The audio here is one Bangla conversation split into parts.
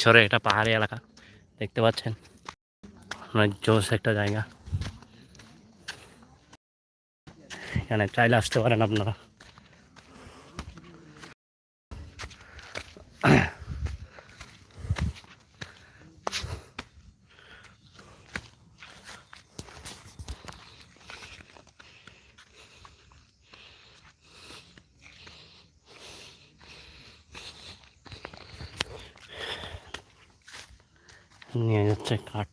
ছড়ে এটা পাহাড়ি এলাকা। দেখতে পাচ্ছেন? অনেক জোস একটা জায়গা। এখানে চাইলে আসতে পারেন আপনারা। নিয়ে যাচ্ছে কাঠ।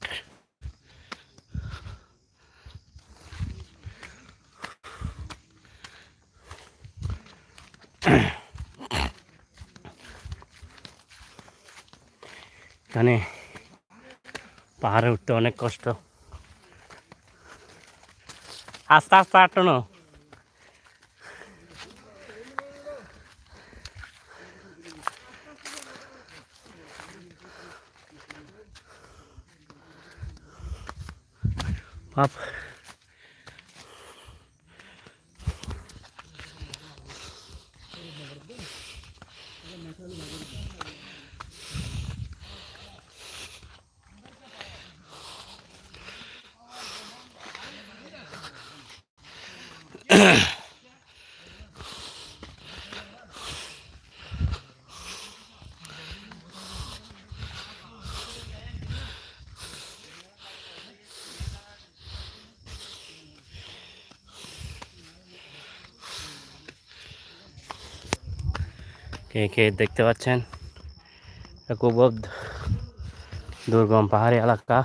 এখানে পাহাড়ে উঠতে অনেক কষ্ট। আস্তে আস্তে আটানো। পাপ কে কে দেখতে পাচ্ছেন? এটা খুব দুর্গম পাহাড়ি এলাকা।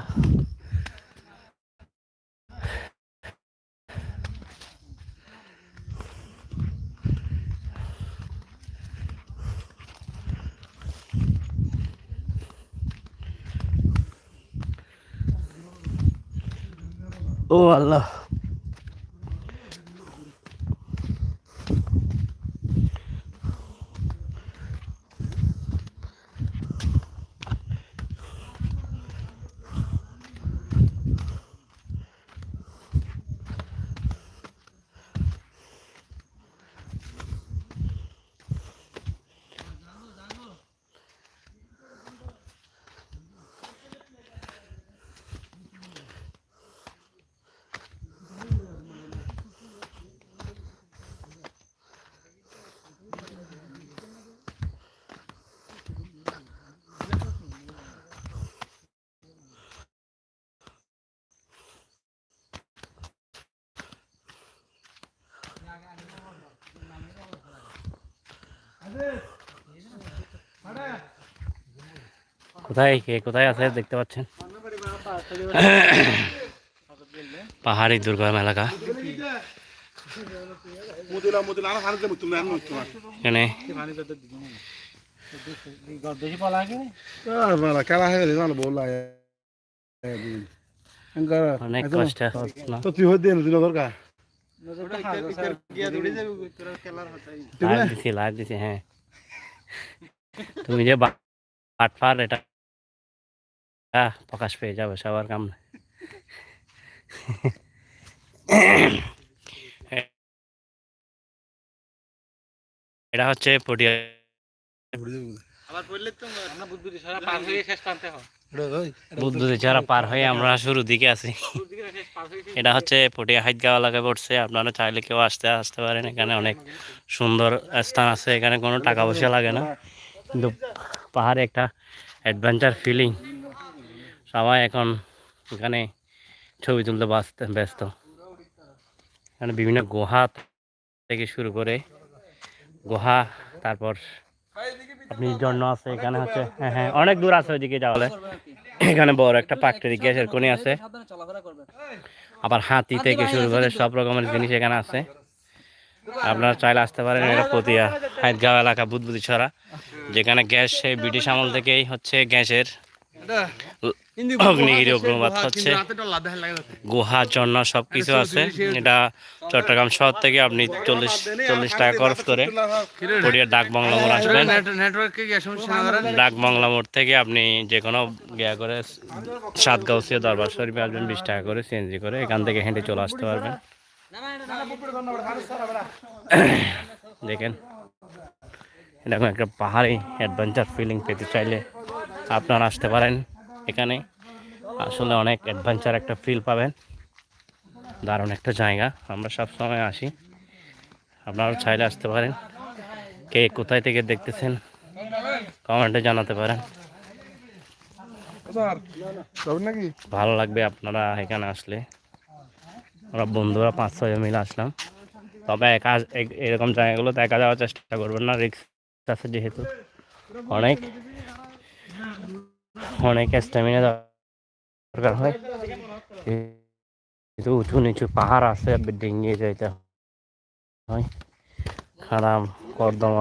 ও আল্লাহ। কোথায় কে কোথায় আছে দেখতে পাচ্ছেন? পাহাড়ি দুর্গম এলাকা এখানে অনেক কষ্ট দিন দরকার। লাইভ দিছি লাইভ দিছি হ্যাঁ তুমি যে বা- বাটফার এটা আহ, প্রকাশ পেয়ে যাবে সবার কাম নাই। এটা হচ্ছে পটিয়া বুদ্ধি ছাড়া পার হয়ে আমরা শুরু দিকে আছি। এটা হচ্ছে পটিয়া হাইদগাঁও এলাকায় পড়ছে, আপনারা চাইলে কেউ আসতে আসতে পারেন। এখানে অনেক সুন্দর স্থান আছে, এখানে কোনো টাকা পয়সা লাগে না। কিন্তু পাহাড়ে একটা অ্যাডভেঞ্চার ফিলিং সবাই এখন এখানে ছবি তুলতে ব্যস্ত। এখানে বিভিন্ন গুহা থেকে শুরু করে গুহা, তারপর আপনি জন্য আছে এখানে হচ্ছে হ্যাঁ হ্যাঁ অনেক দূর আছে ওইদিকে যাওয়ালে এখানে বড় একটা পাকটেরি গ্যাসের কোনি আছে। আবার হাতি থেকে শুরু করে সব রকমের জিনিস এখানে আছে। আপনারা চাইলে আসতে পারেন এটা পতিয়া হাইদগাঁও এলাকা বুধবুদি ছড়া যেখানে গ্যাস সেই ব্রিটিশ আমল থেকেই হচ্ছে গ্যাসের অগ্নিগিরি অগ্রবাদ হচ্ছে। গুহা জন্য সব কিছু আছে। এটা চট্টগ্রাম শহর থেকে আপনি চল্লিশ চল্লিশ টাকা খরচ করে পটিয়া ডাক বাংলা মোড় আসবেন। ডাক বাংলা মোড় থেকে আপনি যে কোনো গিয়া করে সাতগাঁওসিয়া দরবার শরীফে আসবেন বিশ টাকা করে সিএনজি করে এখান থেকে হেঁটে চলে আসতে পারবেন। দেখেন এরকম একটা পাহাড়ি অ্যাডভেঞ্চার ফিলিং পেতে চাইলে আপনারা আসতে পারেন। এখানে। আসলে অনেক অ্যাডভেঞ্চার একটা ফিল পাবেন। দারুণ একটা জায়গা। আমরা সব সময় আসি। আপনারা চাইলে আসতে পারেন। কে কোথায় থেকে দেখতেছেন? কমেন্টে জানাতে পারেন। ভালো লাগবে আপনারা এখানে আসলে। আমরা বন্ধুরা পাঁচ ছয় মিলে আসলাম। তবে একা এরকম জায়গাগুলোতে একা যাওয়ার চেষ্টা করবেন না। রিক্স আছে যেহেতু অনেক। অনেক স্ট্যামিনা দরকার হয়। উঁচু নিচু পাহাড় আছে ডিঙিয়ে যাইতে হয়। খারাপ কর্দম